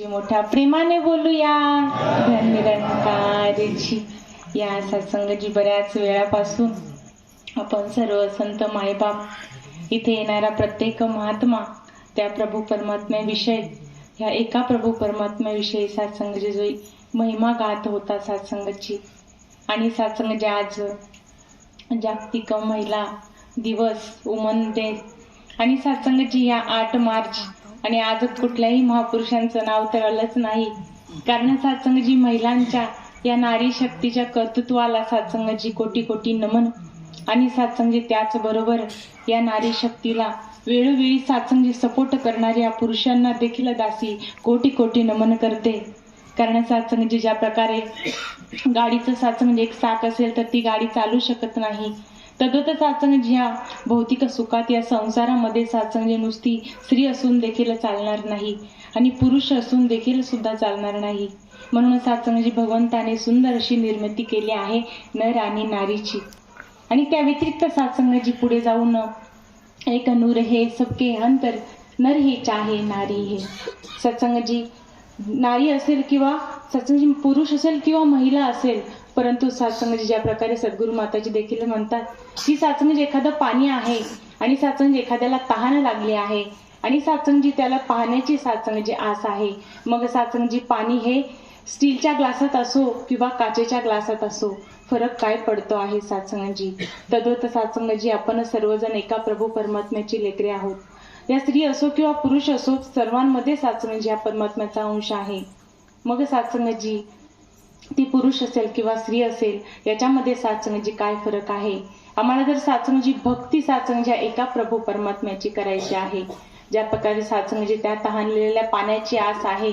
मोठ्या प्रेमाने बोलूया. धननिरंकारची या सत्संगजी बऱ्याच वेळापासून आपण सर्व संत मायबाप इथे येणारा प्रत्येक महात्मा त्या प्रभू परमात्म्याविषयी ह्या एका प्रभू परमात्म्याविषयी सत्संगची जो महिमा गात होता सत्संगची. आणि सत्संग जे आज जागतिक महिला दिवस उमन डे आणि सत्संगची या आठ मार्च आणि आज कुठल्याही महापुरुषांचं नाव तळलंच नाही. कारण सातसंगजी महिलांच्या या नारी शक्तीच्या कर्तृत्वाला सातसंगजी कोटी कोटी नमन आणि सातसंगजी त्याचबरोबर या नारी शक्तीला वेळोवेळी सातसंगजी सपोर्ट करणाऱ्या पुरुषांना देखील दासी कोटी कोटी नमन करते. कारण सातसंगजी ज्या प्रकारे गाडीचं सातसंगजी एक साक असेल तर ती गाडी चालू शकत नाही. तद्वत साचंग ह्या भौतिक सुखात या संसारामध्ये साचंग नुसती स्त्री असून देखील चालणार नाही आणि पुरुष असून देखील सुद्धा चालणार नाही. म्हणून साचंगजी भगवंताने सुंदर अशी निर्मिती केली आहे नर आणि नारीची. आणि त्या व्यतिरिक्त साचंगजी पुढे जाऊन एक नूर हे सबके अंतर नर हे चाहे नारी हे. सत्संगजी नारी असेल किंवा सत्संगजी पुरुष असेल किंवा महिला असेल परंतु सात्संगजी ज्या प्रकारे सद्गुरू माताजी देखील म्हणतात की सात्संगजी एखादं पाणी आहे आणि सात्संगजी एखाद्याला तहान लागली आहे आणि सात्संगजी त्याला पाहण्याची सात्संगजी आस आहे मग सात्संगजी पाणी हे स्टीलच्या ग्लासात असो किंवा काचेच्या ग्लासात असो फरक काय पडतो आहे सात्संगजी तद्वत सात्संगजी आपण सर्वजण एका प्रभू परमात्म्याची लेकरे आहोत. या स्त्री असो किंवा पुरुष असो सर्वांमध्ये सात्संगजी हा परमात्म्याचा अंश आहे. मग सात्संगजी ती पुरुष असेल किंवा स्त्री असेल याच्यामध्ये सात्संगजी काय फरक आहे? आम्हाला जर सात्संगजी भक्ती साचंग ज्या एका प्रभू परमात्म्याची करायची आहे ज्या प्रकारे सात्संगजी त्या तहानलेल्या पाण्याची आस आहे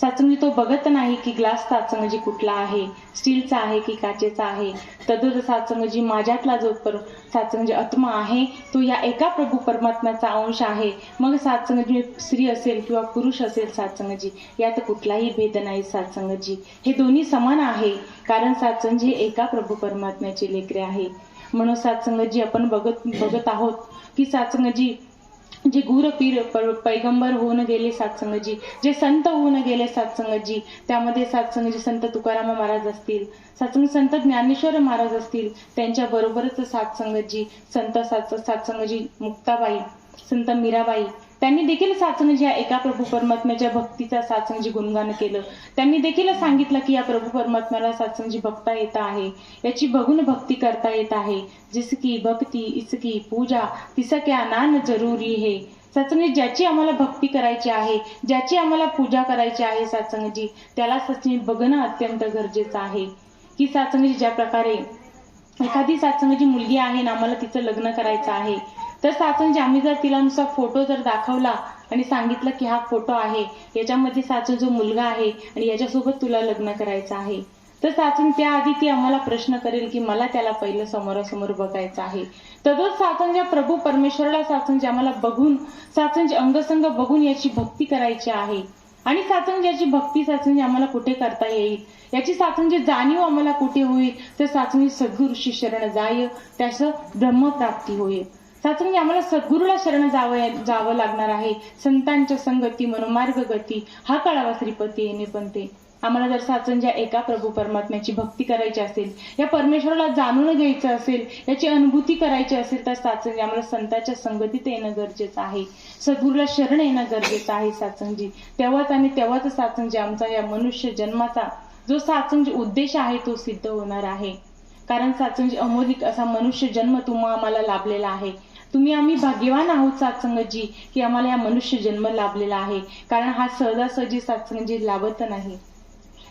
सात्संगजी तो बघत नाही की ग्लास सात्संगजी कुठला आहे स्टीलचा आहे की काचेचा आहे तद्वत सात्संगजी माझ्यातला जो पर सात्संगजी आत्मा आहे तो या एका प्रभू परमात्म्याचा अंश आहे. मग सात्संगजी स्त्री असेल किंवा पुरुष असेल सात्संगजी यात कुठलाही भेद नाही सात्संगजी हे दोन्ही समान आहे कारण सात्संगजी एका प्रभू परमात्म्याचे लेकरे आहे. म्हणून सात्संगजी आपण बघत बघत आहोत की सात्संगजी जे गुरपीर पैगंबर होऊन गेले सातसंगजी जे संत होऊन गेले सातसंगजी त्यामध्ये सातसंगजी संत तुकाराम महाराज असतील सातसंग संत ज्ञानेश्वर महाराज असतील त्यांच्या बरोबरच सातसंगजी संत सात सातसंगजी मुक्ताबाई संत मीराबाई त्यांनी देखील साचणजी या एका प्रभू परमात्म्याच्या भक्तीचा साचणजी गुणगान केलं. त्यांनी देखील सांगितलं की या प्रभू परमात्म्याला साचणजी भक्ता येत आहे. याची बघून भक्ती करता येत आहे. जिसकी भक्ती इसकी पूजा तिसक्या नान जरुरी हे. सत्संगी ज्याची आम्हाला भक्ती करायची आहे ज्याची आम्हाला पूजा करायची आहे सत्संगजी त्याला सत्संगी बघणं अत्यंत गरजेचं आहे. की सत्संगजी ज्या प्रकारे एखादी सत्संगची मुलगी आहे ना आम्हाला तिचं लग्न करायचं आहे तर साचनजी आम्ही जर तिला नुसता फोटो जर दाखवला आणि सांगितलं की हा फोटो आहे याच्यामध्ये साचून जो मुलगा आहे आणि याच्यासोबत तुला लग्न करायचं आहे तर साचून त्याआधी ती आम्हाला प्रश्न करेल की मला त्याला पहिलं समोरासमोर बघायचं आहे. तदोच साचनच्या प्रभू परमेश्वरला साचन आम्हाला बघून साचनचे अंगसंग बघून याची भक्ती करायची आहे आणि साचन याची भक्ती साचन आम्हाला कुठे करता येईल याची साचनची जाणीव आम्हाला कुठे होईल तर साचन सद्गुरुशी शरण जाय त्याचं ब्रह्मप्राप्ती होईल साचन आम्हाला सद्गुरूला शरण जावं जावं लागणार आहे. संतांच्या संगती मनोमार्ग गती हा कळावा श्रीपती येणे पण ते. आम्हाला जर साचन ज्या एका प्रभू परमात्म्याची भक्ती करायची असेल या परमेश्वराला जाणून घ्यायचं असेल याची अनुभूती करायची असेल तर साचनजी आम्हाला संतांच्या संगतीत येणं गरजेचं आहे. सद्गुरूला शरण येणं गरजेचं आहे साचनजी तेव्हाच आणि तेव्हाच साचनजी आमचा या मनुष्य जन्माचा जो साचनजी उद्देश आहे तो सिद्ध होणार आहे. कारण साचनजी अमोलिक असा मनुष्य जन्म तुम्हा आम्हाला लाभलेला आहे. तुम्ही आम्ही भाग्यवान आहोत सात्संगजी की आम्हाला या मनुष्य जन्म लाभलेला आहे. कारण हा सहजासहजी सात्संगजी लाभत नाही.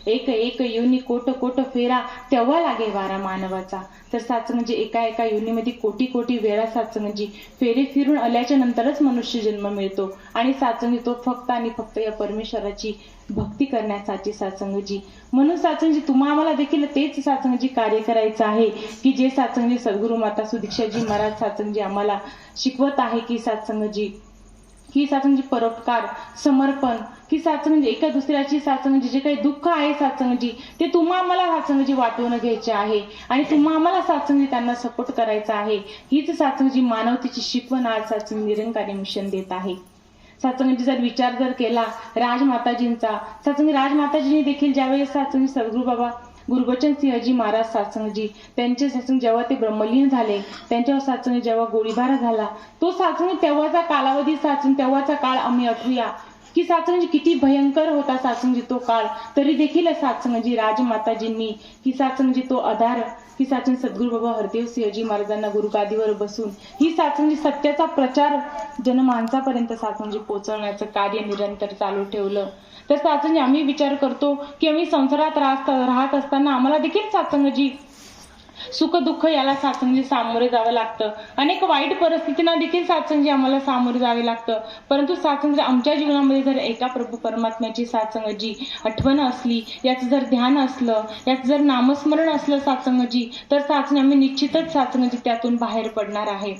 एक एक योनी कोट कोट फेरा तेव्हा लागे वारा मानवाचा. तर सात्संगजी म्हणजे एका एका योनीमध्ये कोटी कोटी वेळा सात्संगजी म्हणजे फेरे फिरून आल्याच्या नंतरच मनुष्य जन्म मिळतो. आणि साचंगी म्हणजे तो फक्त आणि फक्त या परमेश्वराची भक्ती करण्यासाठी सात्संगजी म्हणून सात्संगजी तुम्हा आम्हाला देखील तेच सात्संगजी कार्य करायचं आहे की जे सात्संगजी सद्गुरू माता सुदीक्षाजी महाराज सासंगजी आम्हाला शिकवत आहे की सात्संगजी ही सात्संगजी परोपकार समर्पण की म्हणजे एका दुसऱ्याची सात्संगजी जे काही दुःख आहे साचंगजी ते तुम्हा आम्हाला साचंगजी वाटवून घ्यायचे आहे. आणि तुम्हा आम्हाला साचंगजी त्यांना सपोर्ट करायचा आहे. हीच साचंगजी मानवतेची शिकवण आज साचंग निरंकारी मिशन देत आहे. साचंगजी जर विचार जर केला राजमाताजींचा सत्संग राजमाताजींनी देखील ज्यावेळेस सत्संग सद्गुरू बाबा गुरुबचन सिंहजी महाराज सासंगजी त्यांचे सत्संग जेव्हा ते ब्रह्मलीन झाले त्यांच्यावर सत्संग जेव्हा गोळीबार झाला तो सत्संग तेव्हाचा कालावधी साचून तेव्हाचा काळ आम्ही आठवूया की साचंजी किती भयंकर होता साचंजी तो काळ तरी देखील साचंजी राजमाताजींनी की साचंजी तो आधार की साचन सद्गुरू बाबा हरदेव सिंहजी महाराजांना गुरुगादीवर बसून ही साचनजी सत्याचा प्रचार जनमानसापर्यंत साचनजी पोहोचवण्याचं कार्य निरंतर चालू ठेवलं. तर साचनजी आम्ही विचार करतो की आम्ही संसारात राहत राहत असताना आम्हाला देखील साचंगजी सुख दुःख याला साचंजी सामोरे जावं लागतं. अनेक वाईट परिस्थितींना देखील साचंजी आम्हाला सामोरे जावे लागतं. परंतु साचंजी आमच्या जीवनामध्ये जर एका प्रभू परमात्म्याची साचंगजी आठवण असली याचं जर ध्यान असलं याचं जर नामस्मरण असलं साचंगजी तर साचणी आम्ही निश्चितच साचंगजी त्यातून बाहेर पडणार आहे.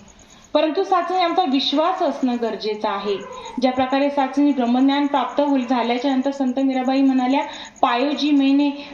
परंतु साचणी आमचा विश्वास असणं गरजेचं आहे. ज्या प्रकारे साचणी ब्रह्मज्ञान प्राप्त होईल झाल्याच्यानंतर संत मीराबाई म्हणाल्या पायो जी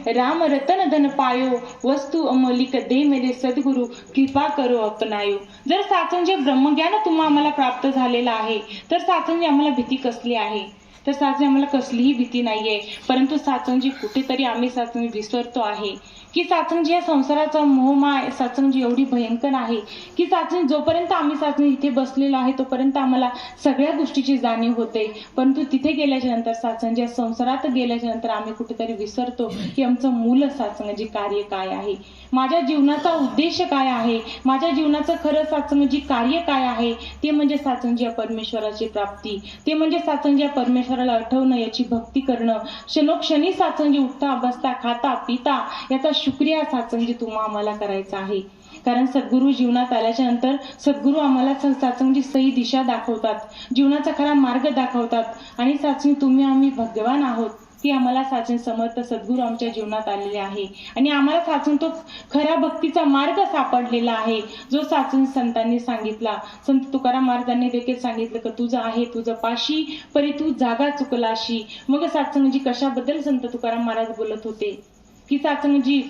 राम रतन धन पायो वस्तू अमोलिक दे मेरे सद्गुरु कृपा करो अपनायो. जर साचंजे ब्रह्मज्ञान तुम्हा आम्हाला प्राप्त झालेलं आहे तर साचणजी आम्हाला भीती कसली आहे? तर साचणी आम्हाला कसलीही भीती नाहीये. परंतु साचणजी कुठेतरी आम्ही साचणी विसरतो आहे. की साचंजी या संसाराचा मोहमाय साचंजी एवढी भयंकर आहे की साचणी जोपर्यंत आम्ही साचणी इथे बसलेलो आहे तोपर्यंत आम्हाला सगळ्या गोष्टीची जाणीव होते. परंतु तिथे गेल्याच्यानंतर साचंजी या संसारात गेल्याच्यानंतर आम्ही कुठेतरी विसरतो की आमचं मूल साचंजी कार्य काय आहे. माझ्या जीवनाचा उद्देश काय आहे? माझ्या जीवनाचं खरं साचंजी कार्य काय आहे? ते म्हणजे साचंजी या परमेश्वराची प्राप्ती. ते म्हणजे साचंजी या परमेश्वराला आठवणं याची भक्ती करणं. क्षणोक्षणी साचंजी उठता बसता खाता पिता याचा शुक्रिया साचंजी तुम्हा आम्हाला करायचा आहे. कारण सद्गुरू जीवनात आल्याच्यानंतर सद्गुरू आम्हाला स- सही दिशा दाखवतात. जीवनाचा खरा मार्ग दाखवतात. आणि साचणी तुम्ही आम्ही भगवान आहोत. ती आम्हाला साचण समर्थ सद्गुरू आमच्या जीवनात आलेले आहे. आणि आम्हाला साचून तो खऱ्या भक्तीचा मार्ग सापडलेला आहे. जो साचून संतांनी सांगितला. संत तुकाराम महाराजांनी देखील सांगितलं की तुझं आहे तुझं पाशी परी तू जागा चुकलाशी. मग साचंगजी कशाबद्दल संत तुकाराम महाराज बोलत होते? की साचंगजी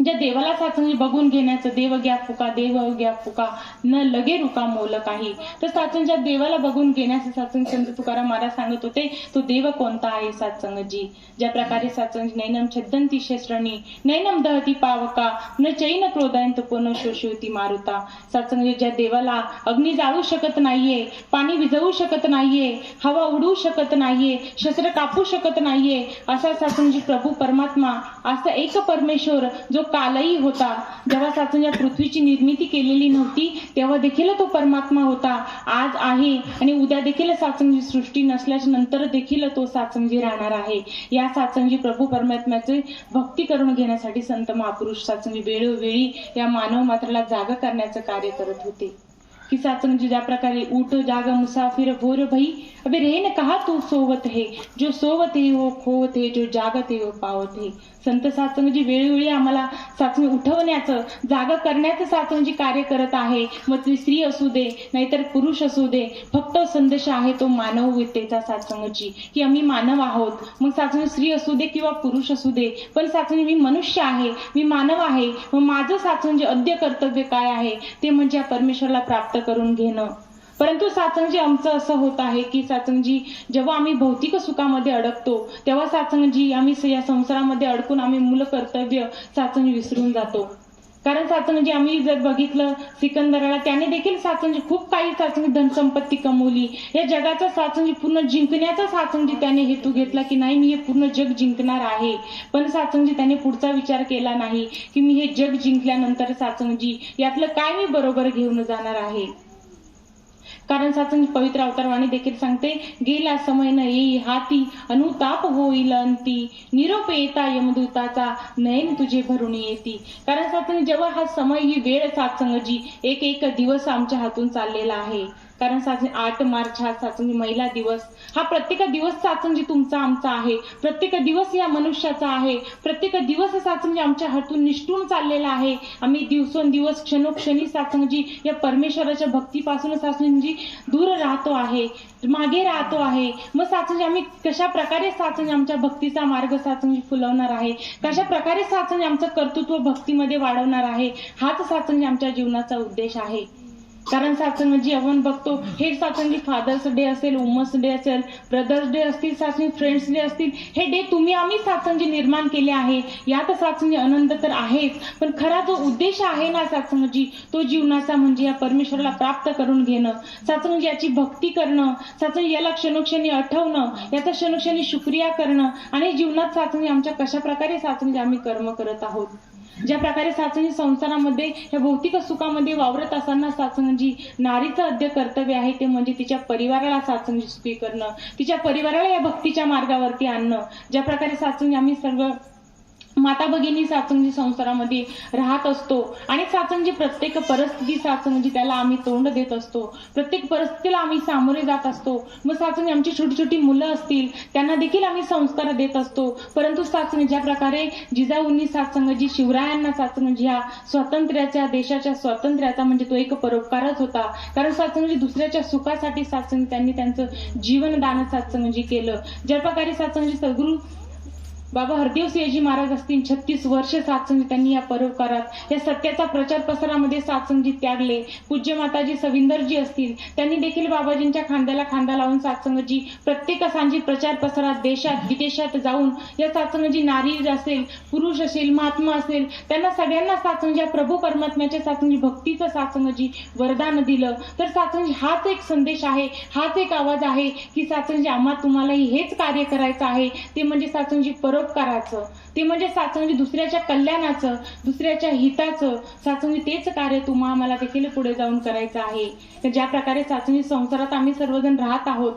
ज्या देवाला साचंगी बघून घेण्याचं देव घ्या फुका देव घ्या फुका न लगे रुका मोल काही. तर साचणच्या देवाला बघून घेण्याचं साचन संत तुकाराम महाराज सांगत होते तो देव कोणता आहे साचंगजी? ज्या प्रकारे साचंग नैनम छद्दंती शस्त्रणी नैनम दहती पावका न चैन क्रोधायंत पुन शोषवती मारुता. साचंग ज्या देवाला अग्नी जाळू शकत नाहीये पाणी विझवू शकत नाहीये हवा उडवू शकत नाहीये शस्त्र कापू शकत नाहीये असा साचंगजी प्रभू परमात्मा असा एक परमेश्वर जो कालही होता. जेव्हा साचून या पृथ्वीची निर्मिती केलेली नव्हती तेव्हा देखील तो परमात्मा होता. आज आहे आणि उद्या देखील साचंजी सृष्टी नसल्याच्या नंतर देखील तो साचंजी राहणार आहे. या साचंजी प्रभू परमात्म्याचे भक्ती करून घेण्यासाठी संत महापुरुष साचंजी वेळोवेळी या मानव मात्राला जागा करण्याचं कार्य करत होते. कि साचंग ज्या प्रकारे उठ जाग मुसाफिर भोर भई। अबे रेन कहा तू सोवत है? जो सोवत है वो खोवत है जो जागत है वो पावत। है संत साचंगजी वेळोवेळी आम्हाला साचंग उठवण्याचं जागा करण्याचं साचंगजी कार्य करत आहे. मग ती स्त्री असू दे नाहीतर पुरुष असू दे फक्त संदेश आहे तो मानवतेचा साचंगजी की आम्ही मानव आहोत. मग साचंग स्त्री असू दे किंवा पुरुष असू दे पण साचणी मी मनुष्य आहे मी मानव आहे. मग माझं साचंग अद्य कर्तव्य काय आहे? ते म्हणजे या प्राप्त करून घेणं. परंतु साचंगजी आमचं असं होत आहे की सासंगजी जेव्हा आम्ही भौतिक सुखामध्ये अडकतो तेव्हा साचंगजी आम्ही या संसारामध्ये अडकून आम्ही मूल कर्तव्य साचंग विसरून जातो. कारण साचंगजी आम्ही जर बघितलं सिकंदराला त्याने देखील साचंगजी खूप काही साचंगी धनसंपत्ती कमवली. या जगाचा साचंगी पूर्ण जिंकण्याचा साचंगी त्याने हेतू घेतला की नाही मी हे पूर्ण जग जिंकणार आहे. पण साचंगजी त्याने पुढचा विचार केला नाही की मी हे जग जिंकल्यानंतर साचंगजी यातलं काय मी बरोबर घेऊन जाणार आहे? कारण साचन पवित्र अवतारवाणी देखील सांगते गेला समय न येई हाती अनुताप होईल अंती. निरोप येता यमदूताचा नयन तुझे भरून येती. कारण साचन जेव्हा हा समय ही वेळ साचंगजी एक एक दिवस आमच्या हातून चाललेला आहे. कारण साचन आठ मार्च हा साचंगी महिला दिवस. हा प्रत्येक दिवस साचंगी तुमचा आमचा आहे. प्रत्येक दिवस या मनुष्याचा आहे. प्रत्येक दिवस साचंगी आमच्या हातून निष्ठून चाललेला आहे. आम्ही दिवसोंदिवस क्षणोक्षणी साचंगी या परमेश्वराच्या भक्तीपासून साचंगी दूर राहतो आहे मागे राहतो आहे. मग साचंगी आम्ही कशा प्रकारे साचंगी आमच्या भक्तीचा मार्ग साचंगी फुलवणार आहे? कशा प्रकारे साचंगी आमचं कर्तृत्व भक्तीमध्ये वाढवणार आहे? हाच साचंगी आमच्या जीवनाचा उद्देश आहे. कारण सासंगजी आपण बघतो. हे सासंगी फादर्स डे असेल वुमन्स डे असेल ब्रदर्स डे असतील सासंगी फ्रेंड्स डे असतील हे डे तुम्ही आम्ही सासंगी निर्माण केले आहे. यात सासंगी आनंद तर आहेच पण खरा जो उद्देश आहे ना सासंगजी तो जीवनाचा म्हणजे या परमेश्वराला प्राप्त करून घेणं. सासंग याची भक्ती करणं सासंग याला क्षणोक्षणी आठवणं याचा क्षणोक्षणी शुक्रिया करणं आणि जीवनात सासंग आमच्या कशा प्रकारे सासंग आम्ही कर्म करत आहोत? ज्या प्रकारे साचणी संसारामध्ये या भौतिक सुखामध्ये वावरत असताना सासंगजी नारीचं अद्य कर्तव्य आहे ते म्हणजे तिच्या परिवाराला साचणी सुखी करणं तिच्या परिवाराला या भक्तीच्या मार्गावरती आणणं. ज्या प्रकारे साचणी आम्ही सगळं माता भगिनी सासंगी संसारामध्ये राहत असतो आणि सासंगी प्रत्येक परिस्थिती सासंगी त्याला आम्ही तोंड देत असतो. प्रत्येक परिस्थितीला आम्ही सामोरे जात असतो. मग सासंगी आमची छोटी छोटी मुलं असतील त्यांना देखील आम्ही संस्कार देत असतो. परंतु सासंगी ज्या प्रकारे जिजाऊंनी सासंगजी शिवरायांना सासंगजी ह्या स्वातंत्र्याच्या देशाच्या स्वातंत्र्याचा म्हणजे तो एक परोपकारच होता. कारण सासंगजी दुसऱ्याच्या सुखासाठी सासंग त्यांनी त्यांचं जीवनदान सासंगजी केलं. ज्या प्रकारे सासंगजी सद्गुरू बाबा हरदेव सिंहजी महाराज असतील छत्तीस वर्ष सातसंगी त्यांनी या परोपकारात या सत्याचा प्रचार प्रसारामध्ये सातसंगी त्यागले. पूज्य माताजी सविंदरजी असतील त्यांनी देखील बाबाजींच्या खांद्याला खांदा लावून सातसंगजी प्रत्येक सांजी प्रचार प्रसारात देशात विदेशात जाऊन या सातसंगजी नारी असेल पुरुष असेल महात्मा असेल त्यांना सगळ्यांना सातसंगी या प्रभू परमात्म्याच्या सातसंगी भक्तीचं सातसंगजी वरदान दिलं. तर सातसंगी हाच एक संदेश आहे हाच एक आवाज आहे की सातसंगी आम्हा तुम्हालाही हेच कार्य करायचं आहे. ते म्हणजे सातसंगी परोपकाराचं ते म्हणजे साचंगी दुसऱ्याच्या कल्याणाचं दुसऱ्याच्या हिताचं. साचंगी तेच कार्य तुम्हा आम्हाला देखील पुढे जाऊन करायचं आहे. तर ज्या प्रकारे साचंगी संसारात आम्ही सर्वजण राहत आहोत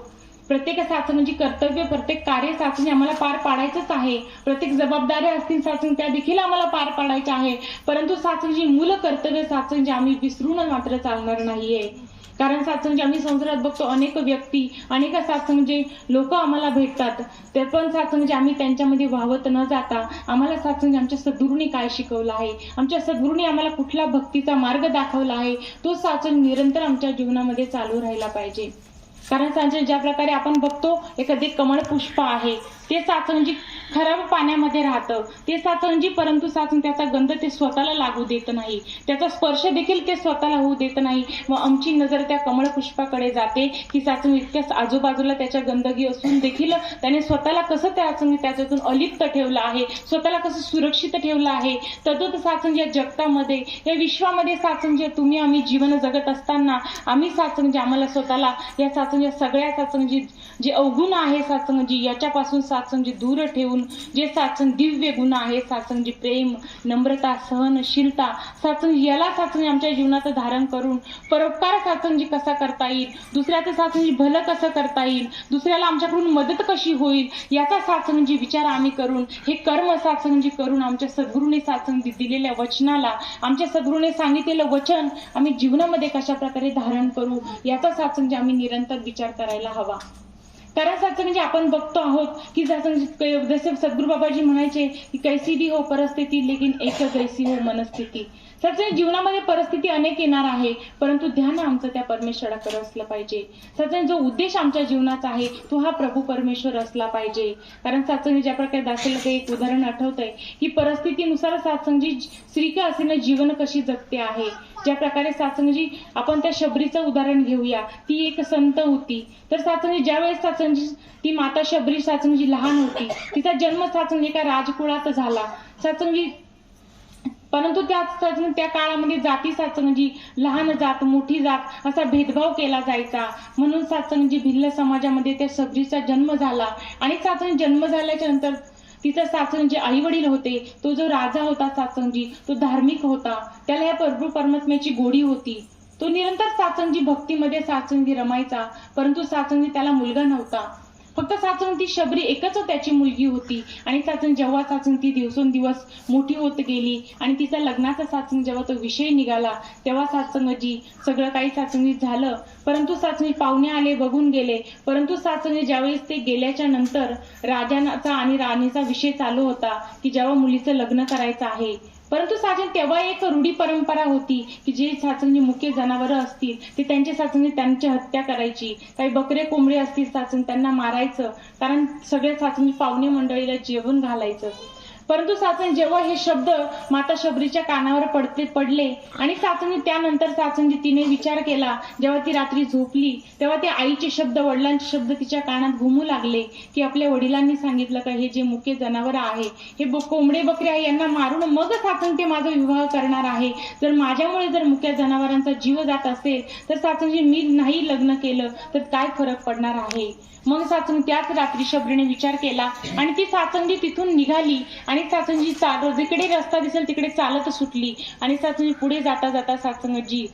प्रत्येक साचणीची कर्तव्य प्रत्येक कार्य साचणी आम्हाला पार पाडायचंच आहे. प्रत्येक जबाबदाऱ्या असतील साचणी त्या देखील आम्हाला पार पाडायच्या आहे. परंतु साचणीची मूल कर्तव्य साचणी आम्ही विसरून मात्र चालणार नाहीये. कारण सात्संग आम्ही संसारात बघतो अनेक व्यक्ती अनेक सात्संग जे म्हणजे लोक आम्हाला भेटतात. ते पण सात्संग जे म्हणजे आम्ही त्यांच्यामध्ये वाहवत न जाता आम्हाला सात्संग म्हणजे आमच्या सद्गुरूने काय शिकवलं आहे? आमच्या सद्गुरूने आम्हाला कुठला भक्तीचा मार्ग दाखवला आहे? तो सात्संग निरंतर आमच्या जीवनामध्ये चालू राहिला पाहिजे. कारण सांचे ज्या प्रकारे आपण बघतो एखादे कमळ पुष्प आहे. ते साचंजी खराब पाण्यामध्ये राहतं. ते साचंजी परंतु साचून त्याचा गंध ते स्वतःला लागू देत नाही. त्याचा स्पर्श देखील ते स्वतःला होऊ देत नाही. व आमची नजर त्या कमळ पुष्पाकडे जाते. की साचून इतक्याच आजूबाजूला त्याच्या गंदगी असून देखील त्याने स्वतःला कसं त्या त्याच्यातून अलिप्त ठेवलं आहे? स्वतःला कसं सुरक्षित ठेवलं आहे? तद्वत साचून या जगतामध्ये या विश्वामध्ये साचून जे तुम्ही आम्ही जीवन जगत असताना आम्ही साचण जे आम्हाला स्वतःला या साचून सगळ्या साचण जे अवगुण आहे साचंजी याच्यापासून साचंजी दूर ठेवून जे साचन दिव्य गुण आहे साचंजी प्रेम नम्रता सहनशीलता साचंजी याला साचंजी आमच्या जीवनाचं धारण करून परोपकार जी कसा करता येईल दुसऱ्याचं साचंजी भलं कसं करता येईल दुसऱ्याला आमच्याकडून मदत कशी होईल याचा साचंजी विचार आम्ही करून हे कर्म साचंजी करून आमच्या सद्गुरूने साचंजी दिलेल्या वचनाला आमच्या सद्गुरूने सांगितलेलं वचन आम्ही जीवनामध्ये कशा प्रकारे धारण करू याचा साचंजी आम्ही निरंतर विचार करायला हवा. कारण साचं म्हणजे आपण बघतो आहोत की जसं म्हणजे जसे सद्गुरू बाबाजी म्हणायचे की कैसी भी हो परिस्थिती लेकिन एक कैसी हो मनस्थिती. सचिन जीवनामध्ये परिस्थिती अनेक येणार आहे परंतु ध्यान आमचं त्या परमेश्वराकडे असलं पाहिजे. सचिन जो उद्देश आमच्या जीवनाचा आहे तो हा प्रभू परमेश्वर असला पाहिजे. कारण सात्संगी ज्या प्रकारे दाखवलं ते एक उदाहरण आठवतंय की परिस्थितीनुसार सातसंगजी स्त्री का जीवन कशी जगते आहे. ज्या प्रकारे सातसंगजी आपण त्या शबरीचं उदाहरण घेऊया. ती एक संत होती. तर सात्संगी ज्यावेळेस सातसंगजी ती माता शबरी सातसंगजी लहान होती. तिचा जन्म सातसंगजी एका राजकुळात झाला. सातसंगजी परंतु त्या त्या काळामध्ये जाती सातसंगजी लहान जात मोठी जात असा भेदभाव केला जायचा. म्हणून सातसंगजी भिल्ल समाजामध्ये त्या सबजीचा जन्म झाला. आणि सातसंग जन्म झाल्याच्यानंतर तिचा साचन जे आई वडील होते. तो जो राजा होता साचंजी तो धार्मिक होता. त्याला या प्रभू परमात्म्याची गोडी होती. तो निरंतर साचंगी भक्तीमध्ये सासंगी रमायचा. परंतु सासंगी त्याला मुलगा नव्हता. फक्त साचून ती शबरी एकच त्याची मुलगी होती. आणि साचन जेव्हा साचन ती दिवसेंदिवस मोठी होत गेली आणि तिचा लग्नाचा साचन जेव्हा तो विषय निघाला तेव्हा साचंगजी सगळं काही साचणी झालं. परंतु साचणी पाहुणे आले बघून गेले. परंतु साचणी ज्यावेळेस ते गेल्याच्यानंतर राजाचा आणि राणीचा विषय चालू होता की जेव्हा मुलीचं लग्न करायचं आहे परंतु साचन तेव्हा एक रूढी परंपरा होती की जे साचणी मुख्य जनावरं असतील ते त्यांच्या साचणी त्यांची हत्या करायची. काही बकरे कोंबडे असतील साचन त्यांना मारायचं. कारण सगळ्या साचणी पाहुणे मंडळीला जेवण घालायचं. परंतु साचण जेव्हा हे शब्द माता शबरीच्या कानावर पडते पडले आणि साचणी त्यानंतर साचणी तिने विचार केला जेव्हा ती रात्री झोपली तेव्हा ते आईचे शब्द वडिलांचे शब्द तिच्या कानात घुमू लागले की आपल्या वडिलांनी सांगितलं का हे जे मुके जनावर आहे हे ब- कोंबडे बकरे आहे यांना मारून मग साचन ते माझा विवाह करणार आहे. जर माझ्यामुळे जर मुक्या जनावरांचा जीव जात असेल तर साचणजी मी नाही लग्न केलं तर काय फरक पडणार आहे? मग साचून त्याच रात्री शबरीने विचार केला आणि ती साचंगी तिथून निघाली आणि साचंगी चाल जिकडे रस्ता दिसेल तिकडे चालत सुटली आणि साचंगी पुढे जाता जाता साचंगजी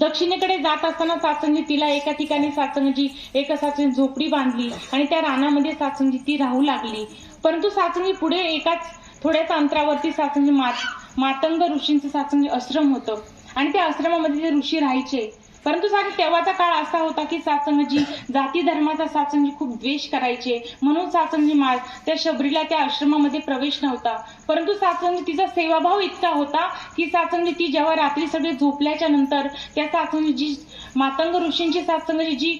दक्षिणेकडे जात असताना साचंगी तिला एका ठिकाणी साचंगजी एका साचंगी झोपडी बांधली आणि त्या रानामध्ये साचंगी ती राहू लागली. परंतु साचंगी पुढे एकाच थोड्याच अंतरावरती साचंगी मात मातंग ऋषींचं साचंगी आश्रम होतं. आणि त्या आश्रमामध्ये ते ऋषी राहायचे. परंतु साधी तेव्हाचा काळ असा होता की सासंगजी जाती धर्माचा सासंगजी खूप द्वेष करायचे. म्हणून सासंगजी माळ त्या शबरीला त्या आश्रमामध्ये प्रवेश नव्हता. परंतु सासंगजी तिचा सेवाभाव इतका होता की सासंगजी ती जेव्हा रात्री सगळे झोपल्याच्या नंतर त्या सासंगजी जी मातंग ऋषींची सासंगजी जी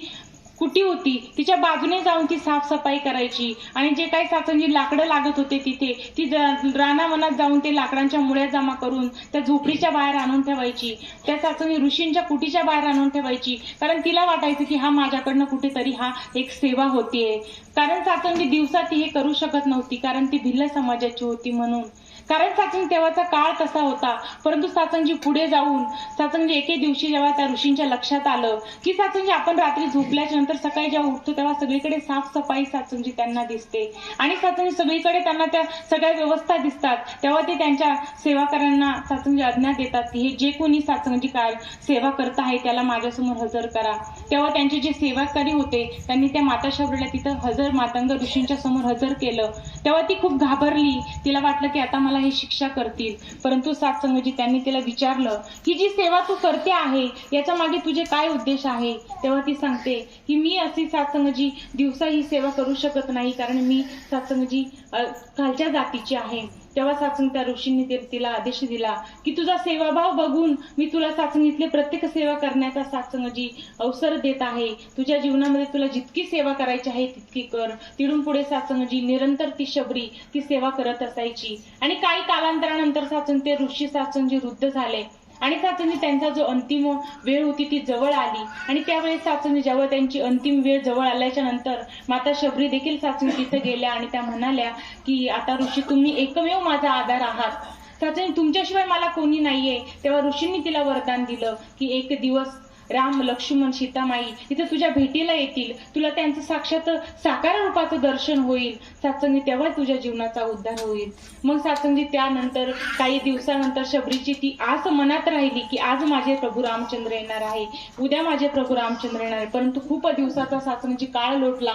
कुटी होती? तिच्या बाजूने जाऊन ती साफसफाई करायची. आणि जे काही साचंजी लाकडं लागत होते तिथे ती ज- रानावनात जाऊन ते लाकडांच्या मुळ्या जमा करून त्या झोपडीच्या बाहेर आणून ठेवायची. त्या साचणी ऋषींच्या कुटीच्या बाहेर आणून ठेवायची. कारण तिला वाटायचं की हा माझ्याकडनं कुठेतरी हा एक सेवा होतीये. कारण साचणी दिवसा ती हे करू शकत नव्हती. कारण ती भिल्ल समाजाची होती म्हणून. कारण साचंग तेव्हाचा काळ तसा होता. परंतु साचंगजी पुढे जाऊन साचंगजी एके दिवशी जेव्हा त्या ऋषींच्या लक्षात आलं की साचंगजी आपण रात्री झोपल्याच्या नंतर सकाळी जेव्हा उठतो तेव्हा सगळीकडे साफसफाई साचंगजी त्यांना दिसते. आणि साचंगजी सगळीकडे त्यांना त्या सगळ्या व्यवस्था दिसतात. तेव्हा ते त्यांच्या सेवाकरांना साचंगजी आज्ञा देतात की हे जे कोणी साचंगजी काय सेवा करत आहे त्याला माझ्यासमोर हजर करा. तेव्हा त्यांचे जे सेवाकारी होते त्यांनी त्या माता शबरीला तिथं हजर मातंग ऋषींच्या समोर हजर केलं. तेव्हा ती खूप घाबरली. तिला वाटलं की आता मला हे शिक्षा करतील. परंतु सातसंगजी त्यांनी तिला विचारलं की जी सेवा तू करते आहे याच्या मागे तुझे काय उद्देश आहे? तेव्हा ती सांगते की मी अशी सातसंगजी दिवसा ही सेवा करू शकत नाही कारण मी सातसंगजी खालच्या जातीची आहे. तेव्हा साचून त्या ऋषींनी ते- तिला आदेश दिला की तुझा सेवाभाव बघून मी तुला साचणीतले प्रत्येक सेवा करण्याचा साचंगजी अवसर देत आहे. तुझ्या जीवनामध्ये तुला जितकी सेवा करायची आहे तितकी कर. तिडून पुढे साचंगजी निरंतर ती शबरी ती सेवा करत असायची. आणि काही कालांतरानंतर साचन ते ऋषी साचंजी वृद्ध झाले. आणि साचंजी त्यांचा जो अंतिम वेळ होती ती जवळ आली. आणि त्यावेळेस साचंजी जेव्हा त्यांची अंतिम वेळ जवळ आल्याच्यानंतर माता शबरी देखील साचंजी तिथे गेल्या आणि त्या म्हणाल्या की आता ऋषी तुम्ही एकमेव माझा आधार आहात. साचंजी तुमच्याशिवाय मला कोणी नाहीये. तेव्हा ऋषींनी तिला वरदान दिलं की एक दिवस राम लक्ष्मण सीतामाई इथे तुझ्या भेटीला येतील. तुला त्यांचं साक्षात साकार रूपाचं दर्शन होईल. सातसंगी तेव्हा तुझ्या जीवनाचा उद्धार होईल. मग सातसंगी त्यानंतर काही दिवसानंतर शबरीची ती आस मनात राहिली की आज माझे प्रभू रामचंद्र येणार आहे. उद्या माझे प्रभू रामचंद्र येणार आहे. परंतु खूप दिवसाचा साचंजी काळ लोटला.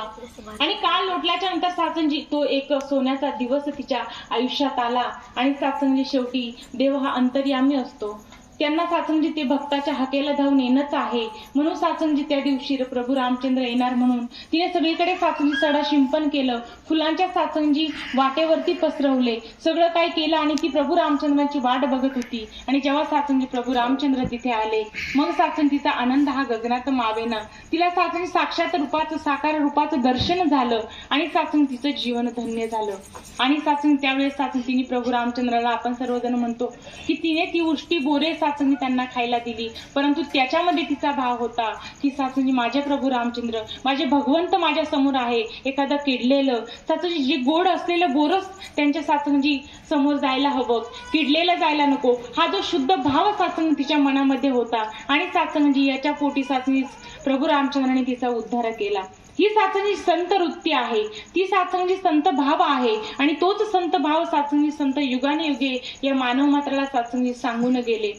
आणि काळ लोटल्याच्या नंतर साचंजी तो एक सोन्याचा दिवस तिच्या आयुष्यात आला. आणि साचंजी शेवटी देव हा अंतर्यामी असतो. त्यांना साचंजी ते भक्ताच्या हाकेला धावून येणंच आहे. म्हणून साचंजी त्या दिवशी प्रभू रामचंद्र येणार म्हणून तिने सगळीकडे साचंजी सडा शिंपण केलं. फुलांच्या साचंजी वाटेवरती पसरवले. सगळं काय केलं आणि ती प्रभू रामचंद्रांची वाट बघत होती. आणि जेव्हा साचंजी प्रभू रामचंद्र तिथे आले मग साचंजीचा आनंद हा गगनात मावेना. तिला साचंजी साक्षात रूपाचं साकार रूपाचं दर्शन झालं आणि साचंग तिचं जीवन धन्य झालं. आणि साचंग त्यावेळेस साचंग तिने प्रभू रामचंद्राला आपण सर्वजण म्हणतो की तिने ती उष्टी बोरे साचंगी त्यांना खायला दिली. परंतु त्याच्यामध्ये तिचा भाव होता की साचंगी माझे प्रभू रामचंद्र माझे भगवंत माझ्यासमोर आहे. एखादं किडलेलं सासूजी जे गोड असलेलं बोरच त्यांच्या साचंगी समोर जायला हवं. किडलेलं जायला नको. हा जो शुद्ध भाव साचंग तिच्या मनामध्ये होता आणि सासंगजी याच्या पोटी सासणी प्रभू रामचंद्राने तिचा उद्धार केला. ही साचंगी संत वृत्ती आहे. ती सासंगी संत भाव आहे आणि तोच संत भाव साचंगी संत युगाने युगे या मानव मात्राला साचंगी सांगून गेले.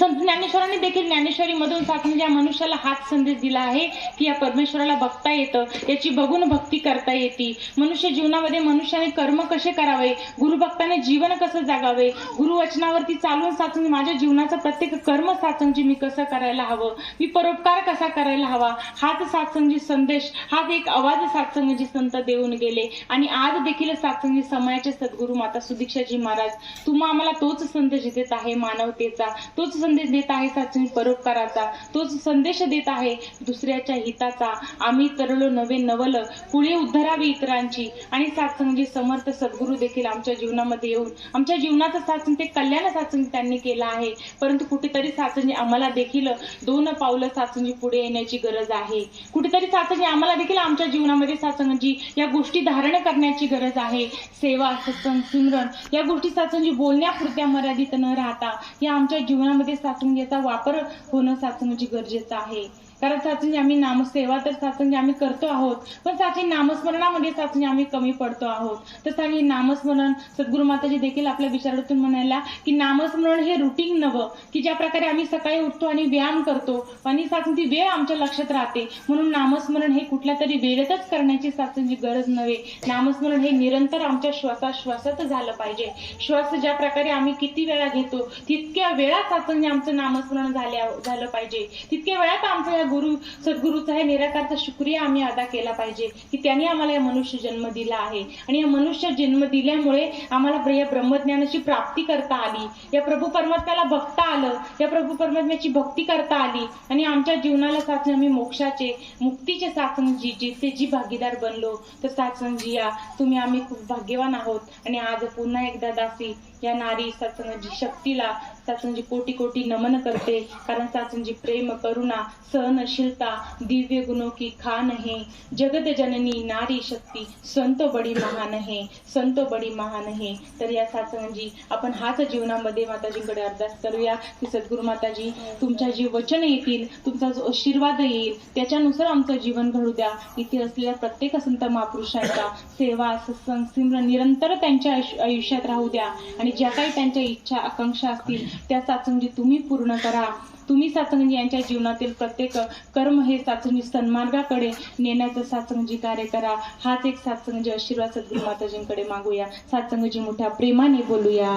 संत ज्ञानेश्वरांनी देखील ज्ञानेश्वरी मधून साचंगी म्हणजे या मनुष्याला हाच संदेश दिला आहे की या परमेश्वराला बघता येतं याची बघून भक्ती करता येते. मनुष्य जीवनामध्ये मनुष्याने कर्म कसे करावे? गुरुभक्ताने जीवन कसं जागावे? गुरुवचनावरती चालून साचून म्हणजे माझ्या जीवनाचं प्रत्येक कर्म साचंजी मी कसं करायला हवं? मी परोपकार कसा करायला हवा? हाच साचंगी संदेश हाच एक आवाज साचंगजी संत देऊन गेले. आणि आज देखील साचंगी समयाचे सद्गुरू माता सुदीक्षाजी महाराज तुम्हा आम्हाला तोच संदेश देत आहे मानवतेचा. तोच तोच संदेश देत आहे सचिन परोपकाराचा? तोच संदेश देत आहे दुसऱ्याच्या हिताचा. आम्ही तरलो नवे नवल पुढे उद्धरावी इतरांची. आणि सातसंगी समर्थ सद्गुरू देखील आमच्या जीवनामध्ये येऊन आमच्या जीवनाचं साचन ते कल्याण साचन त्यांनी केला आहे. परंतु कुठेतरी साचनजी आम्हाला देखील दोन पावलं साचनजी पुढे येण्याची गरज आहे. कुठेतरी साचनजी आम्हाला देखील आमच्या जीवनामध्ये साचनजी या गोष्टी धारण करण्याची गरज आहे. सेवा सत्संग सिमरन या गोष्टी साचनजी बोलण्यापुरत्या मर्यादित न राहता या आमच्या जीवनामध्ये साचून याचा वापर होणं साचणं म्हणजे गरजेचं आहे. कारण साचून आम्ही नामसेवा तर साचून आम्ही करतो आहोत पण साची नामस्मरणामध्ये साचून आम्ही कमी पडतो आहोत. तर आम्ही नामस्मरण सद्गुरु माताजी देखील आपल्या विचारातून म्हणायला की नामस्मरण हे रुटीन नवं की ज्या प्रकारे आम्ही सकाळी उठतो आणि व्यायाम करतो आणि साचून ती वेळ आमच्या लक्षात राहते. म्हणून नामस्मरण हे कुठल्या तरी वेळेतच करण्याची साचूनची गरज नव्हे. नामस्मरण हे निरंतर आमच्या श्वासाश्वासात झालं पाहिजे. श्वास ज्या प्रकारे आम्ही किती वेळा घेतो तितक्या वेळा साचून आमचं नामस्मरण झाल्या झालं पाहिजे. तितक्या वेळात आमचं या गुरु सद्गुरूचा हे निराकारचा शुक्रिया आम्ही अदा केला पाहिजे की त्यांनी आम्हाला या मनुष्य जन्म दिला आहे. आणि या मनुष्य जन्म दिल्यामुळे आम्हाला या ब्रह्मज्ञानाची प्राप्ती करता आली. या प्रभू परमात्म्याला बघता आलं या प्रभू परमात्म्याची भक्ती करता आली. आणि आमच्या जीवनाला साचून आम्ही मोक्षाचे मुक्तीचे साचनजी जिथे जी भागीदार बनलो तर साचनजी या तुम्ही आम्ही खूप भाग्यवान आहोत. आणि आज पुन्हा एकदा दासी या नारी सत्संगजी शक्तीला सत्संगजी कोटी कोटी नमन करते. कारण सत्संगजी प्रेम करुणा सहनशीलता दिव्य गुणों की खान है जगत जननी नारी शक्ती संतो बडी महान है संतो बडी महान है तर या सत्संगजी आपण हाच जीवनामध्ये माताजींकडे अरदास करूया की सद्गुरु माताजी तुमच्या जी वचन येतील तुमचा जो आशीर्वाद येईल त्याच्यानुसार आमचं जीवन घडू द्या. इथे असलेल्या प्रत्येक संत महापुरुषांचा सेवा सत्संग सिमरन निरंतर त्यांच्या आयुष्यात राहू द्या. आणि ज्या काही त्यांच्या इच्छा आकांक्षा असतील त्या साचंगी तुम्ही पूर्ण करा. तुम्ही साचंगी यांच्या जीवनातील प्रत्येक कर्म हे साचंगी सन्मार्गाकडे नेण्याचं सातसंगजी कार्य करा. हाच एक साचंगी आशीर्वाद सद्गुरु माताजींकडे मागूया. सातसंगजी मोठ्या प्रेमाने बोलूया.